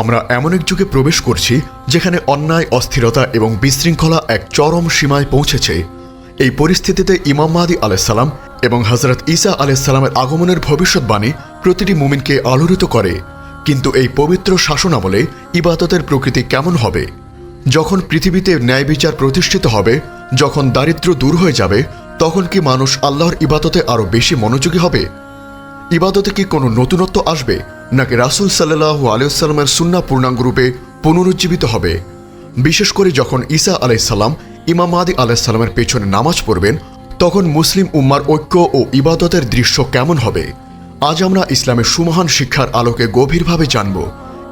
আমরা এমন এক যুগে প্রবেশ করছি যেখানে অন্যায়, অস্থিরতা এবং বিশৃঙ্খলা এক চরম সীমায় পৌঁছেছে। এই পরিস্থিতিতে ইমাম মাহাদি আলাইসাল্লাম এবং হজরত ঈসা আলাইসাল্লামের আগমনের ভবিষ্যৎবাণী প্রতিটি মুমিনকে আলোড়িত করে। কিন্তু এই পবিত্র শাসন আমলে ইবাদতের প্রকৃতি কেমন হবে? যখন পৃথিবীতে ন্যায় বিচার প্রতিষ্ঠিত হবে, যখন দারিদ্র্য দূর হয়ে যাবে, তখন কি মানুষ আল্লাহর ইবাদতে আরও বেশি মনোযোগী হবে? ইবাদতে কি কোনো নতুনত্ব আসবে? নাকি রাসুল সাল্লাহু আলিয়াল্লামের সুন্না পূর্ণাঙ্গ রূপে পুনরুজ্জীবিত হবে? বিশেষ করে যখন ঈসা আলাইসাল্লাম ইমাম মাহাদি আলাইসাল্লামের পেছনে নামাজ পড়বেন, তখন মুসলিম উম্মার ঐক্য ও ইবাদতের দৃশ্য কেমন হবে? আজ আমরা ইসলামের সুমহান শিক্ষার আলোকে গভীরভাবে জানব,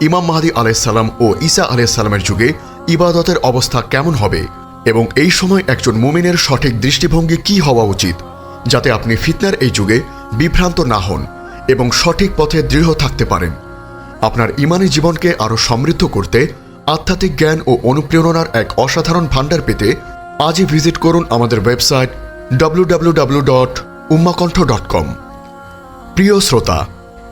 ইমাম মাহাদি আলাইসাল্লাম ও ঈসা আলাইসাল্লামের যুগে ইবাদতের অবস্থা কেমন হবে এবং এই সময় একজন মুমিনের সঠিক দৃষ্টিভঙ্গি কি হওয়া উচিত, যাতে আপনি ফিতনার এই যুগে বিভ্রান্ত না হন? এবং সঠিক পথে দৃঢ় থাকতে পারেন। আপনার ইমানি জীবনকে আরও সমৃদ্ধ করতে আধ্যাত্মিক জ্ঞান ও অনুপ্রেরণার এক অসাধারণ ভাণ্ডার পেতে আজই ভিজিট করুন আমাদের website www.ummakantha.com dot Ummakantha dot com প্রিয় শ্রোতা,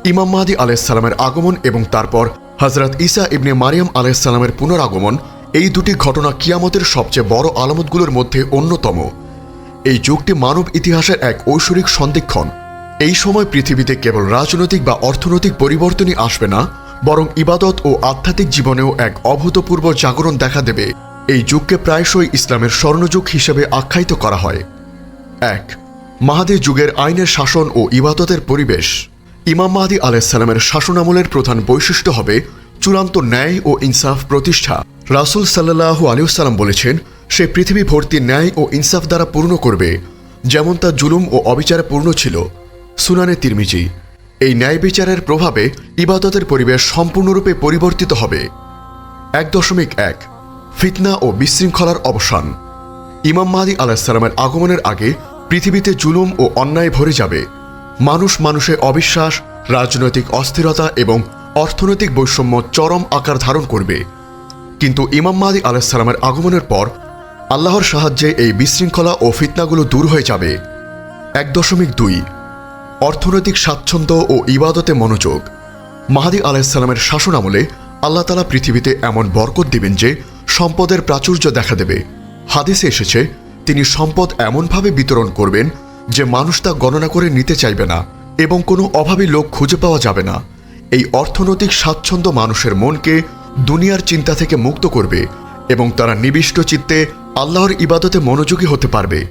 ইমাম মাহাদি আলাইসাল্লামের আগমন এবং তারপর হজরত ঈসা ইবনে মারিয়াম আলাইসাল্লামের পুনরাগমন এই দুটি ঘটনা কিয়ামতের সবচেয়ে বড় আলামতগুলোর মধ্যে অন্যতম। এই যুগটি মানব ইতিহাসের এক ঐশ্বরিক সন্দিক্ষণ এই সময় পৃথিবীতে কেবল রাজনৈতিক বা অর্থনৈতিক পরিবর্তনই আসবে না, বরং ইবাদত ও আধ্যাত্মিক জীবনেও এক অভূতপূর্ব জাগরণ দেখা দেবে। এই যুগকে প্রায়শই ইসলামের স্বর্ণযুগ হিসেবে আখ্যায়িত করা হয়। এক মাহাদি যুগের আইনের শাসন ও ইবাদতের পরিবেশ। ইমাম মাহাদি আলাইসাল্লামের শাসনামলের প্রধান বৈশিষ্ট্য হবে চূড়ান্ত ন্যায় ও ইনসাফ প্রতিষ্ঠা। রাসুল সাল্লাহু আলিউসাল্লাম বলেছেন, সে পৃথিবী ভর্তি ন্যায় ও ইনসাফ দ্বারা পূর্ণ করবে, যেমন তা জুলুম ও অবিচারে পূর্ণ ছিল। সুনানে তিরমিজি। এই ন্যায় বিচারের প্রভাবে ইবাদতের পরিবেশ সম্পূর্ণরূপে পরিবর্তিত হবে। এক দশমিক এক, ফিতনা ও বিশৃঙ্খলার অবসান। ইমাম মাহাদি আলাহিসাল্লামের আগমনের আগে পৃথিবীতে জুলুম ও অন্যায় ভরে যাবে। মানুষ মানুষে অবিশ্বাস, রাজনৈতিক অস্থিরতা এবং অর্থনৈতিক বৈষম্য চরম আকার ধারণ করবে। কিন্তু ইমাম মাহাদি আলাহিসাল্লামের আগমনের পর আল্লাহর সাহায্যে এই বিশৃঙ্খলা ও ফিতনাগুলো দূর হয়ে যাবে। এক দশমিক দুই অর্থনৈতিক স্বাচ্ছন্দ্য ও ইবাদতে মনোযোগ। মাহাদি আলাহিসাল্লামের শাসন আমলে আল্লাহ তালা পৃথিবীতে এমন বরকত দিবেন যে সম্পদের প্রাচুর্য দেখা দেবে। হাদিসে এসেছে, তিনি সম্পদ এমনভাবে বিতরণ করবেন যে মানুষ তা গণনা করে নিতে চাইবে না এবং কোনো অভাবী লোক খুঁজে পাওয়া যাবে না। এই অর্থনৈতিক স্বাচ্ছন্দ্য মানুষের মনকে দুনিয়ার চিন্তা থেকে মুক্ত করবে এবং তারা নিবিষ্ট চিত্তে আল্লাহর ইবাদতে মনোযোগী হতে পারবে।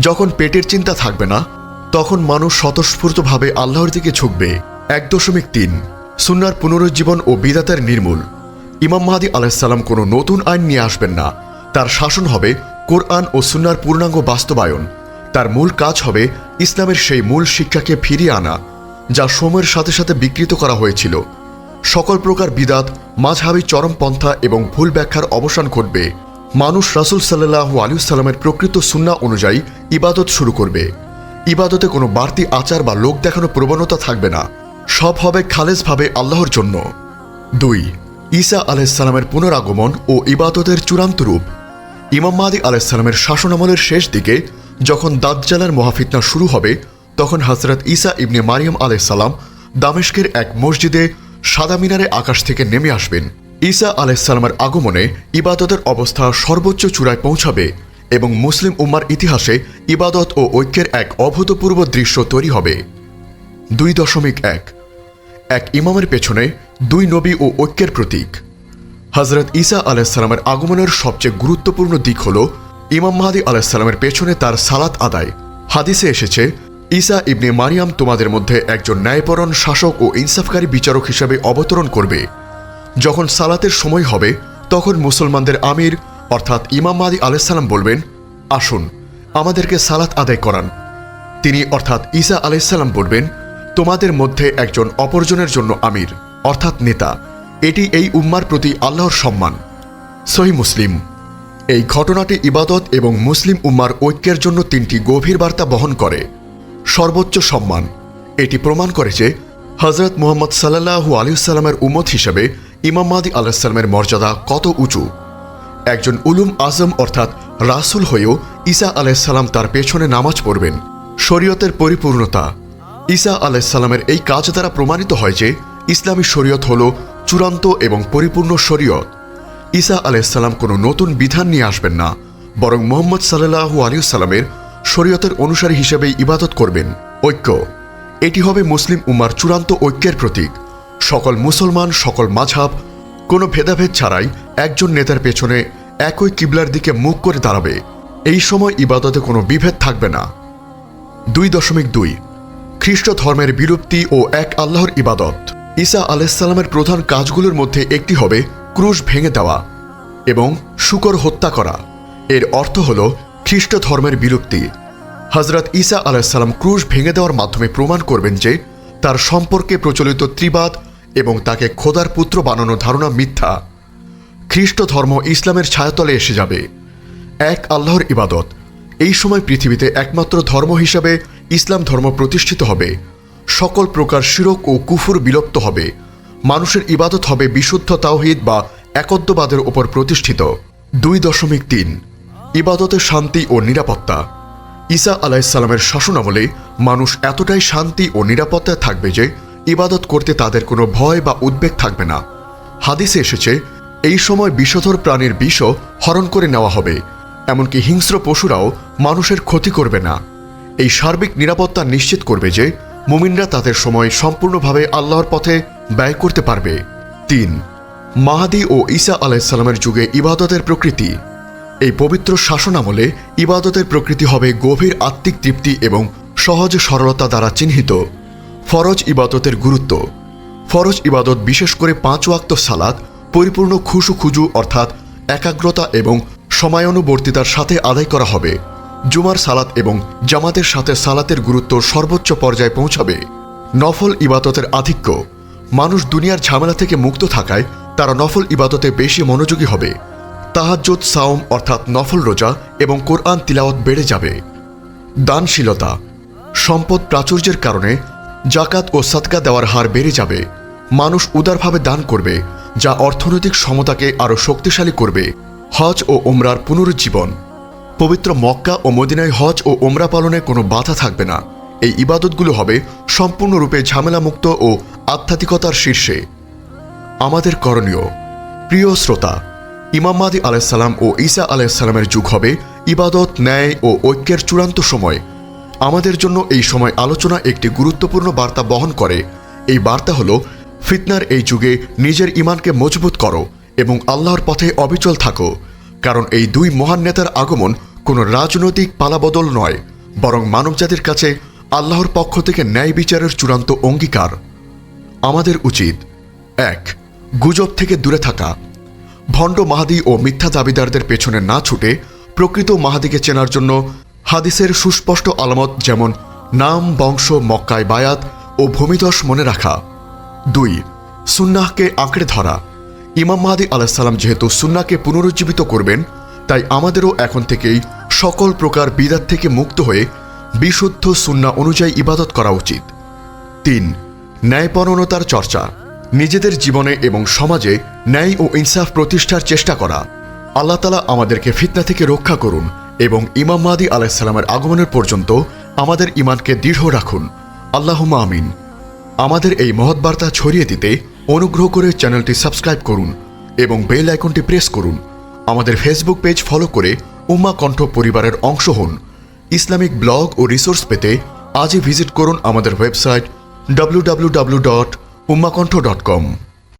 যখন পেটের চিন্তা থাকবে না তখন মানুষ স্বতঃস্ফূর্তভাবে আল্লাহর দিকে ঝুঁকবে। এক দশমিক তিন। সুন্নার পুনরুজ্জীবন ও বিদাতের নির্মূল। ইমাম মাহাদি আলাহিসাল্লাম কোনো নতুন আইন নিয়ে আসবেন না। তার শাসন হবে কোরআন ও সুন্নার পূর্ণাঙ্গ বাস্তবায়ন। তার মূল কাজ হবে ইসলামের সেই মূল শিক্ষাকে ফিরিয়ে আনা, যা সময়ের সাথে সাথে বিকৃত করা হয়েছিল। সকল প্রকার বিদাত, মাঝহাবি চরমপন্থা এবং ভুল ব্যাখ্যার অবসান ঘটবে। মানুষ রাসুল সাল্লাহ আলিউসাল্লামের প্রকৃত সুন্না অনুযায়ী ইবাদত শুরু করবে। ইবাদতে কোনো বাড়তি আচার বা লোক দেখানো প্রবণতা থাকবে না। সব হবে খালেজভাবে আল্লাহর জন্য। দুই, ঈসা আলাইসাল্লামের পুনরাগমন ও ইবাদতের চূড়ান্ত রূপ। ইমাম মাহাদি আলাইসাল্লামের শাসনামলের শেষ দিকে যখন দাজ্জালের মহাফিতনা শুরু হবে, তখন হজরত ঈসা ইবনে মারিয়াম আলাইসাল্লাম দামেশকের এক মসজিদে সাদা মিনারে আকাশ থেকে নেমে আসবেন। ঈসা আলাইসাল্লামের আগমনে ইবাদতের অবস্থা সর্বোচ্চ চূড়ায় পৌঁছাবে। এবং মুসলিম উম্মার ইতিহাসে ইবাদত ও ঐক্যের এক অভূতপূর্ব দৃশ্য তৈরি হবে। দুই দশমিক এক। এক ইমামের পেছনে দুই নবী ও ঐক্যের প্রতীক। হজরত ইসা আলাইসাল্লামের আগমনের সবচেয়ে গুরুত্বপূর্ণ দিক হল, ইমাম মাহাদি আলাইসাল্লামের পেছনে তার সালাত আদায়। হাদিসে এসেছে, ঈসা ইবনে মারিয়াম তোমাদের মধ্যে একজন ন্যায়পরণ শাসক ও ইনসাফকারী বিচারক হিসেবে অবতরণ করবে। যখন সালাতের সময় হবে, তখন মুসলমানদের আমির অর্থাৎ ইমাম মাহাদি আলাইসাল্লাম বলবেন, আসুন, আমাদেরকে সালাত আদায় করান। তিনি অর্থাৎ ঈসা আলাইসাল্লাম বলবেন, তোমাদের মধ্যে একজন অপরজনের জন্য আমির, অর্থাৎ নেতা। এটি এই উম্মার প্রতি আল্লাহর সম্মান। সহি মুসলিম। এই ঘটনাটি ইবাদত এবং মুসলিম উম্মার ঐক্যের জন্য তিনটি গভীর বার্তা বহন করে। সর্বোচ্চ সম্মান। এটি প্রমাণ করে যে হজরত মোহাম্মদ সাল্লাহু আলিউসাল্লামের উম্মত হিসেবে ইমাম মাদি আলাহিসাল্লামের মর্যাদা কত উঁচু। একজন উলুম আজম অর্থাৎ রাসুল হয়েও ঈসা আলাইসাল্লাম তার পেছনে নামাজ পড়বেন। শরীয়তের পরিপূর্ণতা। ঈসা আলাইসাল্লামের এই কাজ দ্বারা প্রমাণিত হয় যে ইসলামী শরীয়ত হল চূড়ান্ত এবং পরিপূর্ণ শরীয়ত। ঈসা আলাইসাল্লাম কোনো নতুন বিধান নিয়ে আসবেন না, বরং মোহাম্মদ সাল্লাহু আলিউসাল্লামের শরীয়তের অনুসারী হিসেবেই ইবাদত করবেন। ঐক্য। এটি হবে মুসলিম উম্মার চূড়ান্ত ঐক্যের প্রতীক। সকল মুসলমান, সকল মাঝাব কোনো ভেদাভেদ ছাড়াই একজন নেতার পেছনে একই কিবলার দিকে মুখ করে দাঁড়াবে। এই সময় ইবাদতে কোনো বিভেদ থাকবে না। দুই দশমিক দুই। খ্রিস্ট ধর্মের বিলুপ্তি ও এক আল্লাহর ইবাদত। ঈসা আলাইসাল্লামের প্রধান কাজগুলোর মধ্যে একটি হবে ক্রুশ ভেঙে দেওয়া এবং শুকর হত্যা করা। এর অর্থ হল খ্রিস্ট ধর্মের বিলুপ্তি। হজরত ঈসা আলাইসাল্লাম ক্রুশ ভেঙে দেওয়ার মাধ্যমে প্রমাণ করবেন যে তার সম্পর্কে প্রচলিত ত্রিবাদ এবং তাকে খোদার পুত্র বানানোর ধারণা মিথ্যা। খ্রিস্ট ধর্ম ইসলামের ছায়াতলে এসে যাবে। এক আল্লাহর ইবাদত। এই সময় পৃথিবীতে একমাত্র ধর্ম হিসাবে ইসলাম ধর্ম প্রতিষ্ঠিত হবে। সকল প্রকার শিরক ও কুফুর বিলুপ্ত হবে। মানুষের ইবাদত হবে বিশুদ্ধ তাওহিদ বা একত্ববাদের ওপর প্রতিষ্ঠিত। দুই দশমিক তিন। ইবাদতের শান্তি ও নিরাপত্তা। ঈসা আলাইসাল্লামের শাসনামলে মানুষ এতটাই শান্তি ও নিরাপত্তায় থাকবে যে ইবাদত করতে তাদের কোনো ভয় বা উদ্বেগ থাকবে না। হাদিসে এসেছে, এই সময় বিষধর প্রাণীর বিষও হরণ করে নেওয়া হবে, এমনকি হিংস্র পশুরাও মানুষের ক্ষতি করবে না। এই সার্বিক নিরাপত্তা নিশ্চিত করবে যে, মুমিনরা তাদের সময় সম্পূর্ণভাবে আল্লাহর পথে ব্যয় করতে পারবে। তিন, মাহাদি ও ঈসা আলাইসাল্লামের যুগে ইবাদতের প্রকৃতি। এই পবিত্র শাসনামলে ইবাদতের প্রকৃতি হবে গভীর আত্মিক তৃপ্তি এবং সহজ সরলতা দ্বারা চিহ্নিত। ফরজ ইবাদতের গুরুত্ব। ফরজ ইবাদত বিশেষ করে পাঁচ ওয়াক্ত সালাদ পরিপূর্ণ খুশু খুজু অর্থাৎ একাগ্রতা এবং সময়ানুবর্তিতার সাথে আদায় করা হবে। জুমার সালাত এবং জামাতের সাথে সালাতের গুরুত্ব সর্বোচ্চ পর্যায়ে পৌঁছাবে। নফল ইবাদতের আধিক্য, মানুষ দুনিয়ার ঝামেলা থেকে মুক্ত থাকায় তারা নফল ইবাদতে বেশি মনোযোগী হবে। তাহাজ্জুদ, সাওম অর্থাৎ নফল রোজা এবং কোরআন তিলাওয়াত বেড়ে যাবে। দানশীলতা, সম্পদ প্রাচুর্যের কারণে জাকাত ও সাদকা দেওয়ার হার বেড়ে যাবে। মানুষ উদারভাবে দান করবে, যা অর্থনৈতিক সমতাকে আরও শক্তিশালী করবে। হজ ও ওমরার পুনরুজ্জীবন। পবিত্র মক্কা ও মদিনায় হজ ও ওমরা পালনে কোনো বাধা থাকবে না। এই ইবাদতগুলো হবে সম্পূর্ণরূপে ঝামেলামুক্ত ও আধ্যাত্মিকতার শীর্ষে। আমাদের করণীয়, প্রিয় শ্রোতা, ইমাম মাদি আলাইসাল্লাম ও ঈসা আলাইসাল্লামের যুগ হবে ইবাদত, ন্যায় ও ঐক্যের চূড়ান্ত সময়। আমাদের জন্য এই সময় আলোচনা একটি গুরুত্বপূর্ণ বার্তা বহন করে। এই বার্তা হল, ফিতনার এই যুগে নিজের ইমানকে মজবুত করো এবং আল্লাহর পথে অবিচল থাকো, কারণ এই দুই মহান নেতার আগমন কোনো রাজনৈতিক পালাবদল নয়, বরং মানবজাতির কাছে আল্লাহর পক্ষ থেকে ন্যায় বিচারের চূড়ান্ত অঙ্গীকার। আমাদের উচিত, এক, গুজব থেকে দূরে থাকা। ভণ্ড মাহাদি ও মিথ্যা দাবিদারদের পেছনে না ছুটে প্রকৃত মাহাদিকে চেনার জন্য হাদিসের সুস্পষ্ট আলামত যেমন নাম, বংশ, মক্কায় বায়াত ও ভূমিদশ মনে রাখা। দুই, সুন্নাহকে আঁকড়ে ধরা। ইমাম মাহাদি আলাহিসাল্লাম যেহেতু সুন্নাকে পুনরুজ্জীবিত করবেন, তাই আমাদেরও এখন থেকেই সকল প্রকার বিদাত থেকে মুক্ত হয়ে বিশুদ্ধ সুন্না অনুযায়ী ইবাদত করা উচিত। তিন ন্যায়পরণতার চর্চা। নিজেদের জীবনে এবং সমাজে ন্যায় ও ইনসাফ প্রতিষ্ঠার চেষ্টা করা। আল্লাহ তালা আমাদেরকে ফিতনা থেকে রক্ষা করুন। এবং ইমাম মাদি আলাইসাল্লামের আগমনের পর্যন্ত আমাদের ইমানকে দৃঢ় রাখুন। আল্লাহুমা আমিন। আমাদের এই মহৎ বার্তা ছড়িয়ে দিতে অনুগ্রহ করে চ্যানেলটি সাবস্ক্রাইব করুন এবং বেল আইকনটি প্রেস করুন। আমাদের ফেসবুক পেজ ফলো করে উম্মা কণ্ঠ পরিবারের অংশ হন। ইসলামিক ব্লগ ও রিসোর্স পেতে আজই ভিজিট করুন আমাদের ওয়েবসাইট www.ummakontho.com